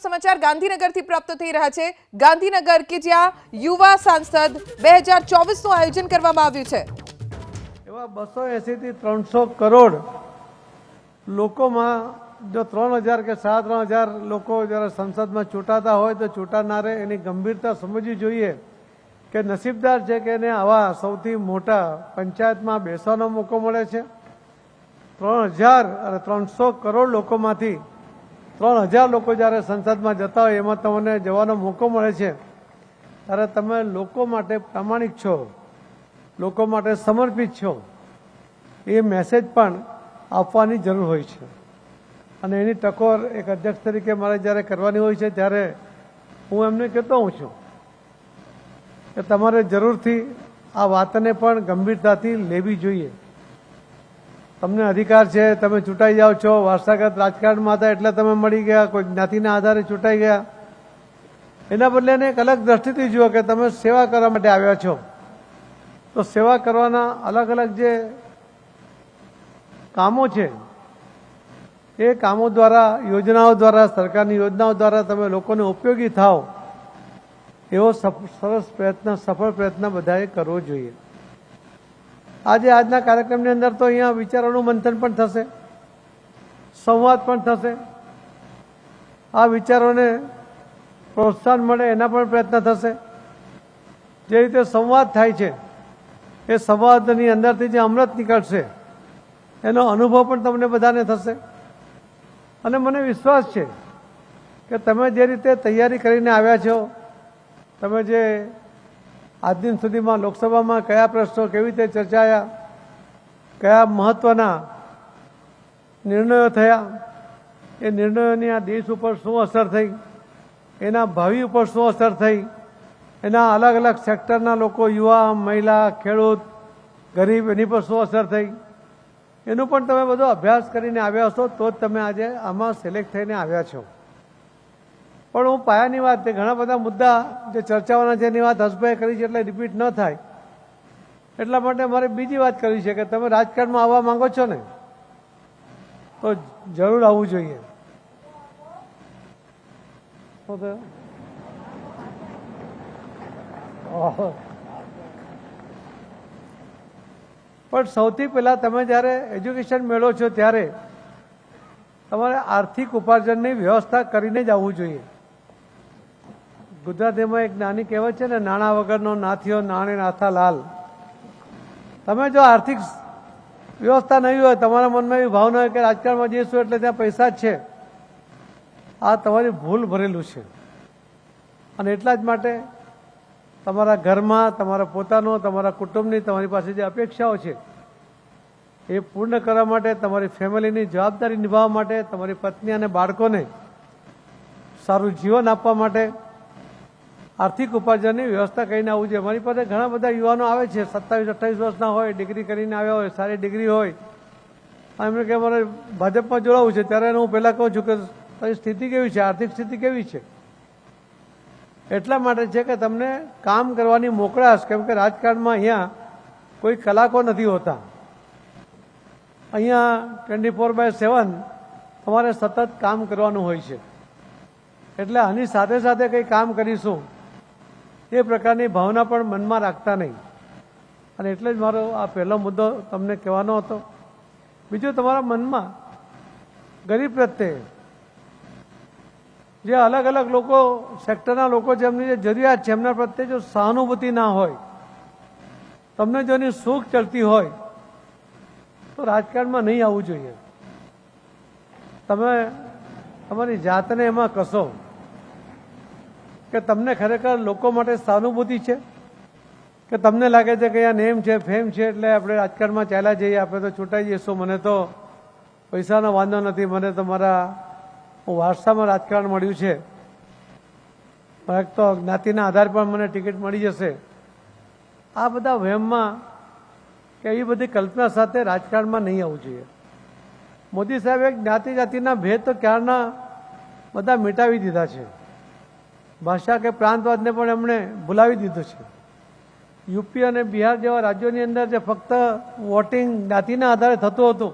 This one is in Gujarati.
સમાચાર ગાંધીનગરથી પ્રાપ્ત થઈ રહ્યા છે. ગાંધીનગર કે જ્યાં યુવા સાંસદ બે હજાર ચોવીસનું આયોજન કરવામાં આવ્યું છે. એવા બસો એંસીથી ત્રણસો કરોડ લોકોમાં જો ત્રણ હજાર કે સાડા ત્રણ હજાર લોકો જ્યારે સંસદમાં ચૂંટાતા હોય તો ચૂંટાનારે એની ગંભીરતા સમજવી જોઈએ કે નસીબદાર છે કે એને આવા સૌથી મોટા પંચાયતમાં બેસવાનો મોકો મળે છે. ત્રણ હજાર અને ત્રણસો કરોડ લોકોમાંથી ત્રણ હજાર લોકો જ્યારે સંસદમાં જતા હોય, એમાં તમને જવાનો મોકો મળે છે. ત્યારે તમે લોકો માટે પ્રામાણિક છો. લોકો માટે સમર્પિત છો. એ મેસેજ પણ આપવાની જરૂર હોય છે. અને એની ટકોર એક અધ્યક્ષ તરીકે મારે જ્યારે કરવાની હોય છે, ત્યારે હું એમને કહેતો હોઉં છું કે તમારે જરૂરથી આ વાતને પણ ગંભીરતાથી લેવી જોઈએ. તમને અધિકાર છે, તમે ચૂંટાઈ જાઓ છો. વારસાગત રાજકારણમાં હતા એટલે તમે મળી ગયા, કોઈ જ્ઞાતિના આધારે ચૂંટાઈ ગયા. એના બદલે એને એક અલગ દ્રષ્ટિથી જુઓ કે તમે સેવા કરવા માટે આવ્યા છો. તો સેવા કરવાના અલગ અલગ જે કામો છે, એ કામો દ્વારા, યોજનાઓ દ્વારા, સરકારની યોજનાઓ દ્વારા તમે લોકોને ઉપયોગી થાઓ. એવો સરસ પ્રયત્ન, સફળ પ્રયત્ન બધાએ કરવો જોઈએ. આજે આજના કાર્યક્રમની અંદર તો અહીંયા વિચારોનું મંથન પણ થશે, સંવાદ પણ થશે. આ વિચારોને પ્રોત્સાહન મળે એના પણ પ્રયત્ન થશે. જે રીતે સંવાદ થાય છે, એ સંવાદની અંદરથી જે અમૃત નીકળશે, એનો અનુભવ પણ તમને બધાને થશે. અને મને વિશ્વાસ છે કે તમે જે રીતે તૈયારી કરીને આવ્યા છો, તમે જે આજ દિન સુધીમાં લોકસભામાં કયા પ્રશ્નો કેવી રીતે ચર્ચાયા, કયા મહત્વના નિર્ણયો થયા, એ નિર્ણયોની આ દેશ ઉપર શું અસર થઈ, એના ભાવિ ઉપર શું અસર થઈ, એના અલગ અલગ સેક્ટરના લોકો, યુવા, મહિલા, ખેડૂત, ગરીબ, એની પર શું અસર થઈ, એનું પણ તમે બધો અભ્યાસ કરીને આવ્યા છો તો જ તમે આજે આમાં સિલેક્ટ થઈને આવ્યા છો. પણ હું પાયાની વાત તે ઘણા બધા મુદ્દા જે ચર્ચાવાના છે એની વાત હસભાઈ કરી છે એટલે રિપીટ ન થાય. એટલા માટે મારે બીજી વાત કરવી છે કે તમે રાજકારણમાં આવવા માંગો છો ને, તો જરૂર આવવું જોઈએ. પણ સૌથી પહેલાં તમે જ્યારે એજ્યુકેશન મેળવો છો ત્યારે તમારે આર્થિક ઉપાર્જનની વ્યવસ્થા કરીને જ આવવું જોઈએ. ગુજરાતીમાં એક નાની કહેવત છે ને, નાણાં વગરનો નાથીઓ નાણે નાથા લાલ. તમે જો આર્થિક વ્યવસ્થા નહીં હોય, તમારા મનમાં એવી ભાવના હોય કે રાજકારણમાં જઈશું એટલે ત્યાં પૈસા જ છે. આ તમારી ભૂલ ભરેલું છે. અને એટલા જ માટે તમારા ઘરમાં, તમારા પોતાનો, તમારા કુટુંબની તમારી પાસે જે અપેક્ષાઓ છે, એ પૂર્ણ કરવા માટે, તમારી ફેમિલીની જવાબદારી નિભાવવા માટે, તમારી પત્ની અને બાળકોને સારું જીવન આપવા માટે આર્થિક ઉપાર્જનની વ્યવસ્થા કરીને આવવું જોઈએ મારી પાસે ઘણા બધા યુવાનો આવે છે. સત્તાવીસ, અઠ્ઠાવીસ વર્ષના હોય, ડિગ્રી કરીને આવ્યા હોય, સારી ડિગ્રી હોય. એમને કે મારે ભાજપમાં જોડાવું છે. ત્યારે હું પહેલાં કહું છું કે તારી સ્થિતિ કેવી છે? આર્થિક સ્થિતિ કેવી છે? એટલા માટે છે કે તમને કામ કરવાની મોકળાશ, કેમ કે રાજકારણમાં અહીંયા કોઈ કલાકો નથી હોતા. અહીંયા ટ્વેન્ટી ફોર બાય સેવન તમારે સતત કામ કરવાનું હોય છે. એટલે આની સાથે સાથે કંઈ કામ કરીશું એ પ્રકારની ભાવના પણ મનમાં રાખતા નહીં. અને એટલે જ મારો આ પહેલો મુદ્દો તમને કહેવાનો હતો. બીજું, તમારા મનમાં ગરીબ પ્રત્યે જે અલગ અલગ લોકો, સેક્ટરના લોકો જેમની જે જરૂરિયાત છે, એમના પ્રત્યે જો સહાનુભૂતિ ના હોય, તમને જો એની સુખ ચડતી હોય, તો રાજકારણમાં નહીં આવવું જોઈએ. તમે તમારી જાતને એમાં કશો કે તમને ખરેખર લોકો માટે સહાનુભૂતિ છે? કે તમને લાગે છે કે આ નેમ છે ફેમ છે, એટલે આપણે રાજકારણમાં ચાલ્યા જઈએ, આપણે તો છૂટાઈ જઈશું. મને તો પૈસાનો વાંધો નથી, મને તો મારા વારસામાં રાજકારણ મળ્યું છે. એક તો જ્ઞાતિના આધાર પર મને ટિકિટ મળી જશે. આ બધા વહેમમાં કે એવી બધી કલ્પના સાથે રાજકારણમાં નહીં આવવું જોઈએ. મોદી સાહેબે જ્ઞાતિ જાતિના ભેદ તો ક્યારના બધા મિટાવી દીધા છે. ભાષા કે પ્રાંતવાદને પણ એમણે ભૂલાવી દીધું છે. યુપી અને બિહાર જેવા રાજ્યોની અંદર જે ફક્ત વોટિંગ જ્ઞાતિના આધારે થતું હતું